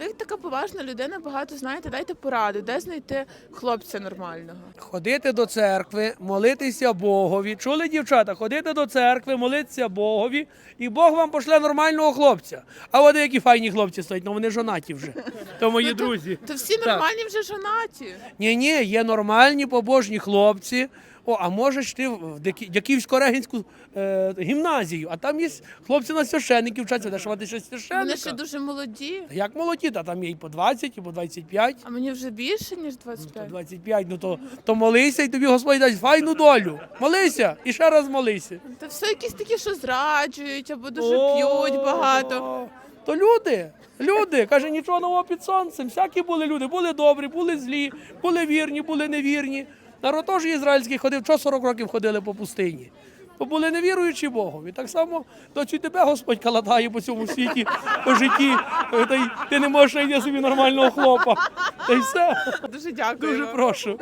Ви така поважна людина, багато знаєте, дайте пораду, де знайти хлопця нормального. Ходити до церкви, молитися Богові. Чули дівчата? Ходити до церкви, молитися Богові, і Бог вам пошле нормального хлопця. А от які файні хлопці стоять, ну вони жонаті вже. То мої друзі. То всі нормальні вже жонаті. Ні, ні, є нормальні побожні хлопці. О, а можеш ти в Дяківсько-Регінську е, гімназію, а там є хлопці на священників вчаться, де вони ще Вони ще дуже молоді. Як молоді, та там є і по 20, і по 25. А мені вже більше, ніж То 25. 25, ну то, то молися, і тобі Господь дасть файну долю. Молися і ще раз молися. Та все якісь такі, що зраджують або дуже п'ють багато. То люди, люди, каже, нічого нового під сонцем. Всякі були люди, були добрі, були злі, були вірні, були невірні. Народ теж ізраїльський ходив, що 40 років ходили по пустині. Бо були невіруючі Богові. Так само доцю і тебе Господь калатає по цьому світі, по житті. Е, Та й ти не можеш знайти собі нормального хлопа. Та й все. Дуже дякую. Дуже прошу.